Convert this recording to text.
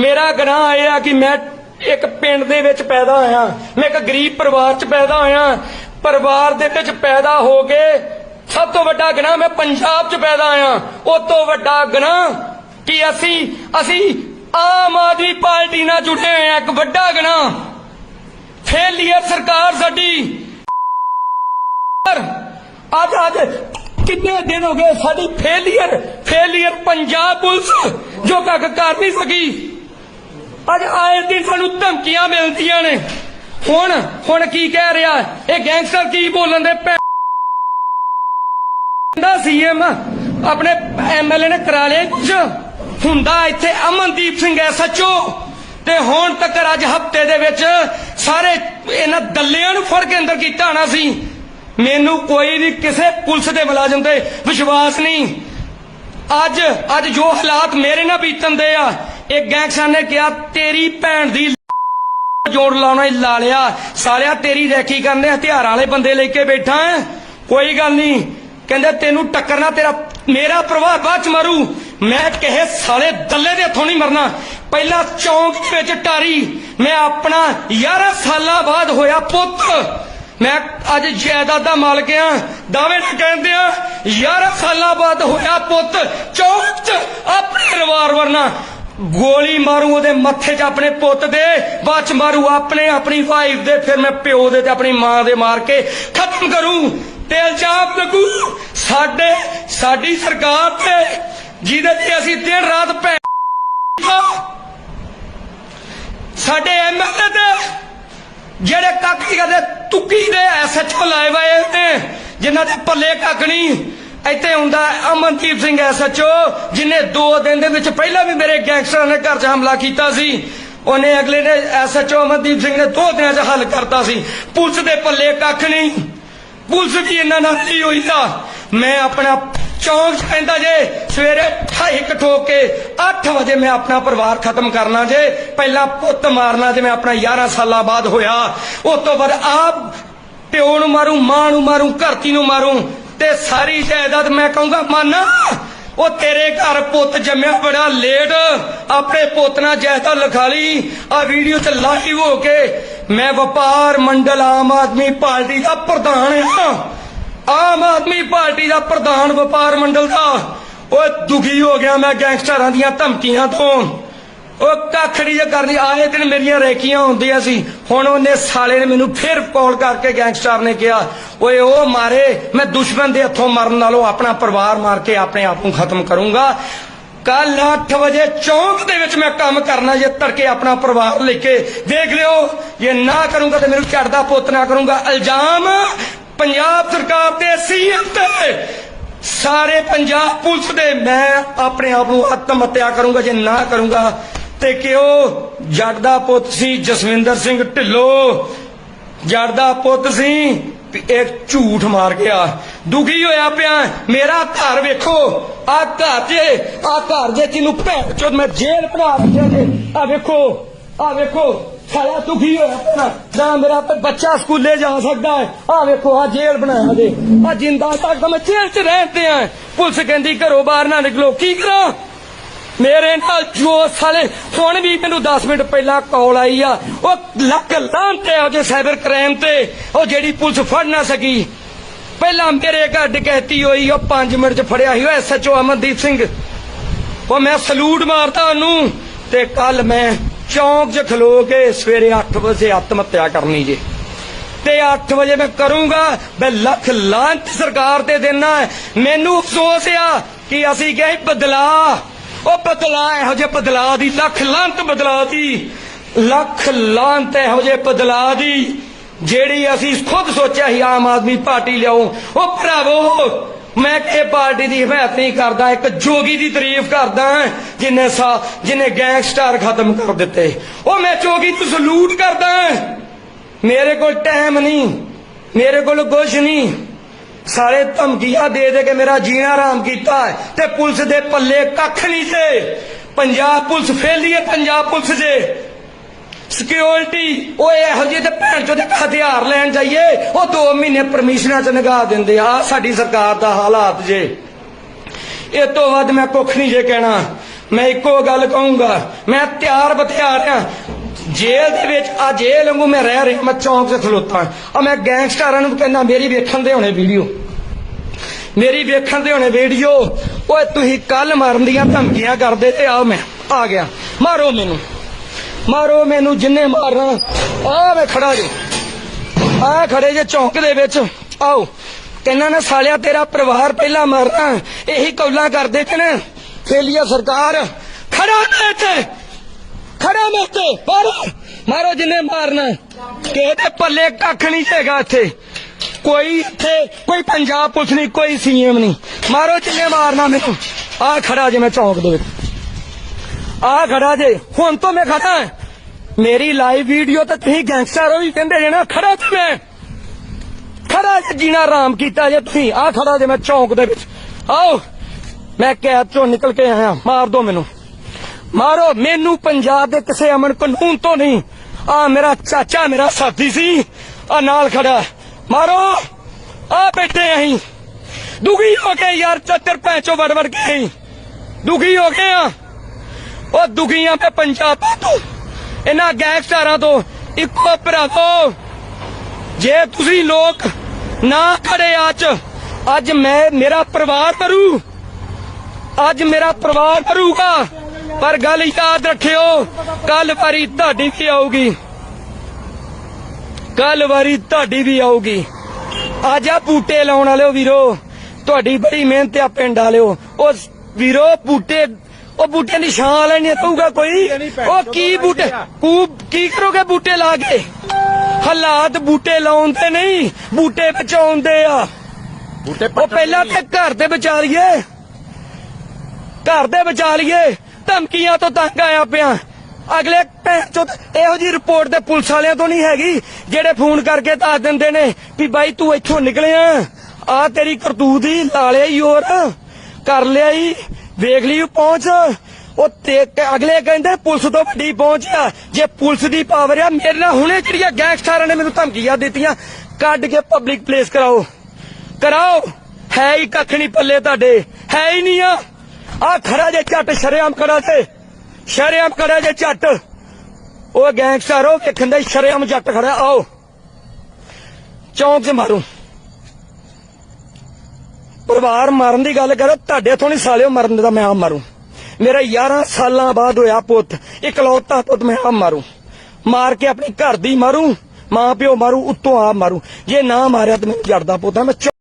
ਮੇਰਾ ਗੁਨਾਹ ਇਹ ਆ ਕਿ ਮੈਂ ਇੱਕ ਪਿੰਡ ਦੇ ਵਿੱਚ ਪੈਦਾ ਹੋਇਆ। ਮੈਂ ਇੱਕ ਗਰੀਬ ਪਰਿਵਾਰ 'ਚ ਪੈਦਾ ਹੋਇਆ। ਪਰਿਵਾਰ ਦੇ ਵਿੱਚ ਪੈਦਾ ਹੋ ਕੇ ਸਭ ਤੋਂ ਵੱਡਾ ਗੁਨਾਹ ਮੈਂ ਪੰਜਾਬ 'ਚ ਪੈਦਾ ਹੋਇਆ। ਉਸ ਤੋਂ ਵੱਡਾ ਗੁਨਾਹ ਕਿ ਅਸੀਂ ਅਸੀਂ ਆਮ ਆਦਮੀ ਪਾਰਟੀ ਨਾਲ ਜੁੜੇ ਹੋਏ ਹਾਂ। ਇੱਕ ਵੱਡਾ ਗੁਨਾਹ। ਫੇਲੀਅਰ ਸਰਕਾਰ ਸਾਡੀ। ਅੱਜ ਅੱਜ ਕਿੰਨੇ ਦਿਨ ਹੋ ਗਏ ਸਾਡੀ ਫੇਲੀਅਰ ਫੇਲੀਅਰ ਪੰਜਾਬ ਪੁਲਿਸ ਜੋ ਕੱਖ ਕਰ ਨਹੀਂ ਸਕੀ। ਅੱਜ ਆਏ ਦਿਨ ਸਾਨੂੰ ਧਮਕੀਆਂ ਮਿਲਦੀਆਂ ਨੇ। ਹੁਣ ਹੁਣ ਕੀ ਕਹਿ ਰਿਹਾ? ਇਹ ਗੈਂਗਸਟਰ ਕੀ ਬੋਲਣ ਦੇ ਦਾ ਸੀਐਮ ਆਪਣੇ ਐਮਐਲਏ ਨੇ ਕਰਾ ਲਿਆ ਕੁਝ ਹੁੰਦਾ ਇੱਥੇ ਅਮਨਦੀਪ ਸਿੰਘ ਐਸਐਚਓ ਤੇ ਹੁਣ ਤੱਕ ਅੱਜ ਹਫ਼ਤੇ ਦੇ ਵਿੱਚ ਸਾਰੇ ਇਹਨਾਂ ਦੱਲਿਆਂ ਨੂੰ ਫੜ ਕੇ ਅੰਦਰ ਕੀਤਾ ਹੋਣਾ ਸੀ? ਮੈਨੂੰ ਕੋਈ ਵੀ ਕਿਸੇ ਪੁਲਿਸ ਦੇ ਮੁਲਾਜ਼ਮ ਤੇ ਵਿਸ਼ਵਾਸ ਨਹੀਂ। ਅੱਜ ਅੱਜ ਜੋ ਹਾਲਾਤ ਮੇਰੇ ਨਾਲ ਬੀਤਣ ਦੇ ਆ ਇਹ ਗੈਂਗਸਟਰ ਨੇ ਕਿਹਾ, ਤੇਰੀ ਭੈਣ ਦੀ ਜੋੜ ਲਾਉਣਾ ਹੀ ਲਾ ਲਿਆ ਸਾਲਿਆ, ਤੇਰੀ ਰੈਕੀ ਕਰਨੇ, ਹਥਿਆਰਾਂ ਵਾਲੇ ਬੰਦੇ ਲੈ ਕੇ ਬੈਠਾ ਕੋਈ ਗੱਲ ਨਹੀਂ। ਕਹਿੰਦੇ, ਤੈਨੂੰ ਟੱਕਰਨਾ ਤੇਰਾ, ਮੇਰਾ ਪ੍ਰਭਾਵ ਬਾਅਦ ਚ ਮਾਰੂ। ਮੈਂ ਕਿਸੇ ਸਾਲੇ ਦੱਲੇ ਦੇ ਹੱਥੋਂ ਨਹੀਂ ਮਰਨਾ। ਪਹਿਲਾਂ ਚੌਂਕ ਵਿੱਚ ਟਾਰੀ। ਮੈਂ ਆਪਣਾ 11 ਸਾਲਾਂ ਬਾਅਦ ਹੋਇਆ ਪੁੱਤ। ਮੈਂ ਅੱਜ ਜਾਇਦਾਦ ਦਾ ਮਾਲਕ ਆ। ਦਾਅਵੇ ਨਾਲ ਕਹਿੰਦੇ ਆ 11 ਸਾਲਾਂ ਬਾਅਦ ਹੋਇਆ ਪੁੱਤ। ਚੌਂਕ 'ਚ ਆਪਣੇ ਰਿਵਾਲਵਰ ਨਾਲ ਗੋਲੀ ਮਾਰੂ ਉਹਦੇ ਮੱਥੇ 'ਚ ਆਪਣੇ ਪੁੱਤ ਦੇ, ਬਾਅਦ ਮਾਰੂ ਆਪਣੇ ਆਪਣੀ ਵਾਈਫ ਦੇ, ਫਿਰ ਮੈਂ ਪਿਓ ਦੇ ਤੇ ਆਪਣੀ ਮਾਂ ਦੇ ਮਾਰ ਕੇ ਖਤਮ ਕਰੂੰ। ਤੇ ਇਲਜ਼ਾਮ ਲੱਗੂ। ਸਾਡੇ, ਸਾਡੀ ਸਰਕਾਰ ਤੇ, ਜਿਹਦੇ ਤੇ ਅਸੀਂ ਦਿਨ ਰਾਤ ਭੈ ਸਾਡੇ ਐਮਐਲਏ ਤੇ ਜਿਹੜੇ ਕੱਖ ਨਹੀਂ ਕਰਦੇ ਤੁੱਕੀ ਦੇ ਐਸਐਚਓ ਲਾਏ ਹੋਏ ਨੇ, ਜਿਨ੍ਹਾਂ ਦੇ ਪੱਲੇ ਕੱਖ ਨਹੀਂ। ਇੱਥੇ ਹੁੰਦਾ ਅਮਨਦੀਪ ਸਿੰਘ ਐਸਐਚਓ, ਜਿਨੇ 2 ਦਿਨ ਦੇ ਵਿੱਚ ਪਹਿਲਾਂ ਵੀ ਮੇਰੇ ਗੈਂਗਸਟਰਾਂ ਨੇ ਘਰ 'ਚ ਹਮਲਾ ਕੀਤਾ ਸੀ। ਉਹਨੇ ਅਗਲੇ ਨੇ ਐਸਐਚਓ ਅਮਨਦੀਪ ਸਿੰਘ ਨੇ 2 ਦਿਨਾਂ 'ਚ ਹੱਲ ਕਰਤਾ ਸੀ। ਪੁਲਿਸ ਦੇ ਪੱਲੇ ਕੱਖ ਨਹੀਂ। ਪੁਲਿਸ ਵੀ ਇਹਨਾਂ ਨਾਲ ਨਹੀਂ ਹੋਈ ਤਾਂ ਮੈਂ ਆਪਣਾ ਚੌਂਕ 'ਚ ਪੈਂਦਾ ਜੇ, ਸਵੇਰੇ 2:30 ਠੋਕ ਕੇ 8 ਵਜੇ ਮੈਂ ਆਪਣਾ ਪਰਿਵਾਰ ਖਤਮ ਕਰਨਾ ਜੇ, ਪਹਿਲਾਂ ਪੁੱਤ ਮਾਰਨਾ ਜੇ ਮੈਂ ਆਪਣਾ 11 ਸਾਲਾਂ ਬਾਅਦ ਹੋਇਆ। ਉਸ ਤੋਂ ਬਾਅਦ ਆਪ ਪਿਓ ਨੂੰ ਮਾਰੂ, ਮਾਂ ਨੂੰ ਮਾਰੂ ਘਰਤੀ ਨੂੰ ਮਾਰੂ। ਤੇ ਸਾਰੀ ਜਾਇਦਾਦ ਮੈਂ ਕਹੂੰਗਾ, ਮਾਨਾ। ਉਹ ਤੇਰੇ ਘਰ ਪੁੱਤ ਜੰਮਿਆ ਬੜਾ ਲੇਟ ਆਪਣੇ ਪੁੱਤ ਨਾਲ ਜਾਇਦਾਦ ਲਿਖਾ ਲਈ। ਆ ਵੀਡੀਓ ਚ ਲਾਈਵ ਹੋ ਕੇ ਮੈਂ ਵਪਾਰ ਮੰਡਲ ਆਮ ਆਦਮੀ ਪਾਰਟੀ ਦਾ ਪ੍ਰਧਾਨ ਹਾਂ ਆਮ ਆਦਮੀ ਪਾਰਟੀ ਦਾ ਪ੍ਰਧਾਨ ਵਪਾਰ ਮੰਡਲ ਦਾ। ਓਏ ਦੁਖੀ ਹੋ ਗਿਆ ਮੈਂ ਗੈਂਗਸਟਰਾਂ ਦੀਆਂ ਧਮਕੀਆਂ ਤੋਂ। ਉਹ ਕੱਖੜੀ ਜੇ ਕਰਨੀ, ਆਏ ਦਿਨ ਮੇਰੀਆਂ ਰੇਕੀਆਂ ਹੁੰਦੀਆਂ ਸੀ। ਹੁਣ ਉਹਨੇ ਸਾਲੇ ਨੇ ਮੈਨੂੰ ਫਿਰ ਕਾਲ ਕਰਕੇ ਗੈਂਗਸਟਰ ਨੇ ਕਿਹਾ, ਓਏ, ਉਹ ਮਾਰੇ, ਮੈਂ ਦੁਸ਼ਮਣ ਦੇ ਹੱਥੋਂ ਮਰਨ ਨਾਲੋਂ ਆਪਣਾ ਪਰਿਵਾਰ ਮਾਰ ਕੇ ਆਪਣੇ ਆਪ ਨੂੰ ਖਤਮ ਕਰੂੰਗਾ। ਕੱਲ 8 ਵਜੇ ਚੌਂਕ ਦੇ ਵਿੱਚ ਮੈਂ ਕੰਮ ਕਰਨਾ, ਜੇ ਤੜਕੇ ਆਪਣਾ ਪਰਿਵਾਰ ਲੈ ਕੇ ਦੇਖ ਲਿਓ। ਇਹ ਨਾ ਕਰੂੰਗਾ ਤੇ ਮੈਨੂੰ ਝੜਦਾ ਪੁੱਤ ਨਾ ਕਰੂੰਗਾ। ਇਲਜ਼ਾਮ ਪੰਜਾਬ ਸਰਕਾਰ ਦੇ ਸੀਐਮ ਤੇ। ਸਾਰੇ ਪੰਜਾਬ ਪੁਲਿਸ ਦੇ, ਮੈਂ ਆਪਣੇ ਆਪ ਨੂੰ ਆਤਮ ਹੱਤਿਆ ਕਰੂੰਗਾ, ਜੇ ਨਾ ਕਰੂੰਗਾ ਤੇ ਕਿਉਂ ਜੱਟ ਦਾ ਪੁੱਤ ਸੀ ਜਸਵਿੰਦਰ ਸਿੰਘ ਢਿੱਲੋ? ਜੱਟ ਦਾ ਪੁੱਤ ਸੀ ਵੀ ਇੱਕ ਝੂਠ ਮਾਰ ਗਿਆ। ਦੁਖੀ ਹੋਇਆ ਪਿਆ, ਮੇਰਾ ਘਰ ਵੇਖੋ। ਆ ਘਰ ਜੇ, ਆ ਘਰ ਜੇ ਤੈਨੂੰ ਭੈਣ ਚੋਦ ਮੈਂ ਜੇਲ੍ਹ ਬਣਾ ਰੱਖਿਆ ਜੇ। ਆ ਵੇਖੋ ਆ ਵੇਖੋ, ਸਾਲਾ ਦੁਖੀ ਹੋਇਆ ਪਿਆ। ਨਾ ਮੇਰਾ ਬੱਚਾ ਸਕੂਲੇ ਜਾ ਸਕਦਾ ਹੈ। ਆ ਵੇਖੋ, ਆ ਜੇਲ੍ਹ ਬਣਾਇਆ ਜੇ ਆ ਜਿੰਦਾ ਤੱਕ ਮੈਂ ਜੇਲ੍ਹ 'ਚ ਰਹਿੰਦੇ ਆ। ਪੁਲਿਸ ਕਹਿੰਦੀ ਘਰੋਂ ਬਾਹਰ ਨਾ ਨਿਕਲੋ। ਕੀ ਕਰਾਂ? ਮੇਰੇ ਨਾਲ ਜੋ ਸਾਲੇ ਹੁਣ ਵੀ ਮੈਨੂੰ 10 ਮਿੰਟ ਪਹਿਲਾਂ ਕਾਲ ਆਈ ਆ। ਉਹ ਲੱਖ ਲਾਂਤੇ ਹੋ ਜੇ ਸਾਈਬਰ ਕ੍ਰਾਈਮ ਤੇ। ਉਹ ਜਿਹੜੀ ਪੁਲਿਸ ਫੜ ਨਾ ਸਕੀ। ਪਹਿਲਾਂ ਮੇਰੇ ਘਰ ਡਕੈਤੀ ਹੋਈ, ਉਹ 5 ਮਿੰਟ ਚ ਫੜਿਆ ਸੀ। ਉਹ ਐਸਐਚਓ ਅਮਨਦੀਪ ਸਿੰਘ। ਉਹ ਮੈਂ ਸਲੂਟ ਮਾਰਦਾ ਉਹਨੂੰ। ਤੇ ਕੱਲ ਮੈਂ ਚੌਂਕ 'ਚ ਖਲੋ ਕੇ ਸਵੇਰੇ 8 ਵਜੇ ਆਤਮ ਹੱਤਿਆ ਕਰਨੀ ਜੇ। ਤੇ 8 ਵਜੇ ਮੈਂ ਕਰੂੰਗਾ। ਮੈਂ ਲੱਖ ਲਾਂਤ ਸਰਕਾਰ ਤੇ ਦੇਣਾ ਮੈਨੂੰ ਅਫਸੋਸ ਆ ਕਿ ਅਸੀਂ ਗਏ ਬਦਲਾ। ਉਹ ਬਦਲਾ ਇਹੋ ਜਿਹੇ ਬਦਲਾ ਦੀ, ਲੱਖ ਲਾਂਤ ਬਦਲਾ ਦੀ, ਲੱਖ ਲਾਂਤ ਇਹੋ ਜਿਹੇ ਬਦਲਾ ਦੀ, ਜਿਹੜੀ ਅਸੀਂ ਖੁਦ ਸੋਚਿਆ ਸੀ ਆਮ ਆਦਮੀ ਪਾਰਟੀ ਲਿਆਉ ਉਹ ਭਰਾਵੋ, ਮੈਂ ਇਹ ਪਾਰਟੀ ਦੀ ਹਮਾਇਤ ਨਹੀਂ ਕਰਦਾ, ਇੱਕ ਜੋਗੀ ਦੀ ਤਾਰੀਫ ਕਰਦਾ ਜਿਨੇ ਸਾ, ਜਿਨੇ ਗੈਂਗਸਟਰ ਖਤਮ ਕਰ ਦਿੱਤੇ। ਉਹ ਮੈਂ ਜੋਗੀ ਨੂੰ ਸਲੂਟ ਕਰਦਾ ਮੇਰੇ ਕੋਲ ਟਾਈਮ ਨਹੀਂ, ਮੇਰੇ ਕੋਲ ਕੁਝ ਨਹੀਂ। ਸਾਰੇ ਧਮਕੀਆਂ ਦੇ ਦੇ ਕੇ ਮੇਰਾ ਜੀਣਾ ਆਰਾਮ ਕੀਤਾ ਤੇ ਪੁਲਿਸ ਦੇ ਪੱਲੇ ਕੱਖ ਨਹੀਂ ਤੇ ਪੰਜਾਬ ਪੁਲਿਸ ਫੇਲੀ ਹੈ ਪੰਜਾਬ ਪੁਲਿਸ ਜੇ ਸਿਕਿਉਰਿਟੀ ਉਹ ਇਹੋ ਜਿਹੇ ਤੇ ਭੈਣ ਚੋਂ ਦੇ ਹਥਿਆਰ ਲੈਣ ਜਾਈਏ, ਉਹ 2 ਮਹੀਨੇ ਪਰਮਿਸ਼ਨਾਂ ਚ ਨਗਾ ਦਿੰਦੇ ਆ, ਸਾਡੀ ਸਰਕਾਰ ਦਾ ਹਾਲਾਤ ਜੇ। ਇਹ ਤੋਂ ਵੱਧ ਮੈਂ ਕੁੱਖ ਨਹੀਂ ਜੇ ਕਹਿਣਾ। ਮੈਂ ਇੱਕੋ ਗੱਲ ਕਹੂੰਗਾ, ਮੈਂ ਤਿਆਰ ਬਥਿਆਰ ਆ ਜੇਲ੍ਹ ਦੇ ਵਿੱਚ, ਆ ਜੇਲ੍ਹ ਵਾਂਗੂ ਮੈਂ ਰਹਿ ਰਿਹਾ, ਮੈਂ ਚੌਂਕ 'ਚ ਖਲੋਤਾ ਆ ਮੈਂ ਗੈਂਗਸਟਰਾਂ ਨੂੰ ਕਹਿੰਦਾ, ਮੇਰੀ ਵੇਖਣ ਦੇ ਹੋਣੇ ਵੀਡੀਓ। ਮੇਰੀ ਵੇਖਣ ਦੇ ਹੋਣੇ ਵੀਡੀਓ। ਓਏ, ਤੁਸੀਂ ਕੱਲ ਮਾਰਨ ਦੀਆਂ ਧਮਕੀਆਂ ਕਰਦੇ ਤੇ ਆ ਮੈਂ, ਆ ਗਿਆ। ਮਾਰੋ ਮੈਨੂੰ। ਮਾਰੋ ਮੈਨੂੰ ਜਿੰਨੇ ਮਾਰਨਾ। ਆ ਮੈਂ ਖੜਾ ਜੀ। ਆ ਖੜੇ ਜੇ ਚੌਂਕ ਦੇ ਵਿੱਚ। ਆਓ। ਕਹਿੰਦਾ ਨਾ, ਸਾਲਿਆ, ਤੇਰਾ ਪਰਿਵਾਰ ਪਹਿਲਾਂ ਮਰਨਾ। ਇਹੀ ਕੌਲਾਂ ਕਰਦੇ ਕਿ ਨਾ। ਫੇਲੀਆ ਸਰਕਾਰ, ਖੜਾ ਮੈਂ ਇੱਥੇ। ਖੜਾ ਮੈਂ ਇੱਥੇ ਮਾਰੋ। ਮਾਰੋ ਜਿੰਨੇ ਮਾਰਨਾ। ਕਿਸੇ ਦੇ ਪੱਲੇ ਕੱਖ ਨਹੀਂ ਹੈਗਾ ਇੱਥੇ। ਕੋਈ ਇੱਥੇ, ਕੋਈ ਪੰਜਾਬ ਪੁਲਿਸ ਨਹੀਂ, ਕੋਈ ਸੀਐਮ ਨਹੀਂ। ਮਾਰੋ ਜਿੰਨੇ ਮਾਰਨਾ ਮੈਨੂੰ। ਆ ਖੜਾ ਜੇ ਮੈਂ ਚੌਂਕ ਦੇ ਵਿੱਚ। ਆ ਖੜਾ ਜੇ। ਹੁਣ ਤੋਂ ਮੈਂ ਖੜਾ ਮੇਰੀ ਲਾਈਵ ਵੀਡੀਓ ਤੇ ਤੁਸੀਂ ਗੈਂਗਸਟਰ ਹੋ ਵੀ ਕਹਿੰਦੇ ਜੇ ਨਾ, ਖੜਾ ਤੇ ਮੈਂ। ਖੜਾ ਜੇ ਜੀਣਾ ਆਰਾਮ ਕੀਤਾ ਜੇ ਤੁਸੀਂ। ਆ ਖੜਾ ਜੇ ਮੈਂ ਚੌਂਕ ਦੇ ਵਿੱਚ। ਆਓ। ਮੈਂ ਕੈਦ ਚੋਂ ਨਿਕਲ ਕੇ ਆਇਆ। ਮਾਰ ਦੋ ਮੈਨੂੰ। ਮਾਰੋ, ਮੈਨੂੰ ਪੰਜਾਬ ਦੇ ਕਿਸੇ ਅਮਨ ਕਾਨੂੰਨ ਤੋਂ ਨਹੀਂ। ਆ ਮੇਰਾ ਚਾਚਾ, ਮੇਰਾ ਸਾਥੀ ਸੀ। ਆ ਨਾਲ ਖੜਾ। ਮਾਰੋ ਆ ਬੈਠੇ ਅਸੀਂ। ਦੁਖੀ ਹੋ ਗਏ ਯਾਰ ਚੱਤਰ ਪੈਂਚੋ ਵੜ ਵੜ ਕੇ ਅਸੀਂ। ਦੁਖੀ ਹੋ ਗਏ ਆ। ਉਹ ਦੁਖੀਆਂ ਮੈਂ ਪੰਜਾਬ ਤੋਂ। ਇਹਨਾਂ ਗੈਂਗਸਟਰਾਂ ਤੋਂ। ਇੱਕੋ ਭਰਾਵੋ ਜੇ ਤੁਸੀਂ ਲੋਕ ਨਾ ਖੜੇ ਅੱਜ ਅੱਜ ਮੈਂ, ਮੇਰਾ ਪਰਿਵਾਰ ਮਰੂ। ਅੱਜ ਮੇਰਾ ਪਰਿਵਾਰ ਮਰੂਗਾ। ਪਰ ਗੱਲ ਯਾਦ ਰੱਖਿਓ ਕੱਲ ਵਾਰੀ ਤੁਹਾਡੀ ਵੀ ਆਊਗੀ। ਕੱਲ ਵਾਰੀ ਤੁਹਾਡੀ ਵੀ ਆਊਗੀ। ਅੱਜ ਆ ਬੂਟੇ ਲਾਉਣ ਵਾਲਿਓ ਵੀਰੋ ਤੁਹਾਡੀ ਬੜੀ ਮਿਹਨਤ ਆ ਪਿੰਡ ਵਾਲਿਓ। ਉਹ ਵੀਰੋ ਬੂਟੇ ਉਹ ਬੂਟੇ ਦੀ ਛਾਂ ਲੈਣੀ ਕਹੂਗਾ ਕੋਈ। ਉਹ ਕੀ ਬੂਟੇ ਕੂ ਕੀ ਕਰੋਗੇ ਬੂਟੇ ਲਾ ਕੇ? ਹਾਲਾਤ ਬੂਟੇ ਲਾਉਣ ਤੇ ਨਹੀਂ ਬੂਟੇ ਬਚਾਉਂਦੇ ਆ। ਬੂਟੇ ਉਹ ਪਹਿਲਾਂ ਤੇ ਘਰ ਦੇ ਬਚਾ ਲਈਏ ਘਰ ਦੇ ਬਚਾ ਲਈਏ ਧਮਕੀਆਂ ਤੋਂ ਤੰਗ ਆਇਆ ਪਿਆ। ਅਗਲੇ ਭੈਣ ਚੋਦ ਇਹੋ ਜੀ ਰਿਪੋਰਟ ਤੇ ਪੁਲਿਸ ਵਾਲਿਆਂ ਤੋਂ ਨਹੀਂ ਹੈਗੀ, ਜਿਹੜੇ ਫੋਨ ਕਰਕੇ ਦੱਸ ਦਿੰਦੇ ਨੇ ਵੀ ਬਾਈ ਤੂੰ ਇੱਥੋਂ ਨਿਕਲਿਆ। ਆ ਤੇਰੀ ਕਰਤੂਤ ਹੀ ਲਾਲਿਆ ਹੀ ਹੋਰ। ਕਰ ਲਿਆ ਹੀ। ਵੇਖ ਲਈ ਪਹੁੰਚ। ਉਹ ਤੇ ਅਗਲੇ ਕਹਿੰਦੇ ਪੁਲਿਸ ਤੋਂ ਵੱਡੀ ਪਹੁੰਚ ਆ। ਜੇ ਪੁਲਿਸ ਦੀ ਪਾਵਰ ਆ, ਮੇਰੇ ਨਾਲ ਹੁਣੇ ਜਿਹੜੀਆਂ ਗੈਂਗਸਟਰਾਂ ਨੇ ਮੈਨੂੰ ਧਮਕੀਆਂ ਦਿੱਤੀਆਂ, ਕੱਢ ਕੇ ਪਬਲਿਕ ਪਲੇਸ ਕਰਾਓ। ਕਰਾਓ। ਹੈ ਹੀ ਕੱਖ ਨਹੀਂ ਪੱਲੇ ਤੁਹਾਡੇ। ਹੈ ਹੀ ਨਹੀਂ ਆ। ਆ ਖੜਾ ਜੇ ਝੱਟ ਸ਼ਰੇਆਮ ਖੜਾ ਤੇ, ਸ਼ਰੇਆਮ ਖੜਾ ਜੇ ਝੱਟ। ਉਹ ਗੈਂਗਸਟਰ, ਉਹ ਵੇਖਣ ਦਾ ਸ਼ਰੇਆਮ ਜੱਟ ਖੜਾ ਆਓ। ਚੌਂਕ 'ਚ ਮਾਰੂ। ਪਰਿਵਾਰ ਮਾਰਨ ਦੀ ਗੱਲ ਕਰੋ, ਤੁਹਾਡੇ ਤੋਂ ਨਹੀਂ ਸਾਲਿਓ ਮਰਨ ਦਾ ਮੈਂ ਆ ਮਾਰੂ। ਮੇਰਾ 11 ਸਾਲਾਂ ਬਾਅਦ ਹੋਇਆ ਪੁੱਤ, ਇਕਲੌਤਾ ਪੁੱਤ ਮੈਂ ਆ ਮਾਰੂ। ਮਾਰ ਕੇ ਆਪਣੀ ਘਰ ਦੀ ਮਾਰੂ ਮਾਂ ਪਿਓ ਮਾਰੂ, ਉੱਤੋਂ ਆ ਮਾਰੂ। ਜੇ ਨਾ ਮਾਰਿਆ ਤੇ ਮੈਨੂੰ ਜੜਦਾ ਪੁੱਤ, ਮੈਂ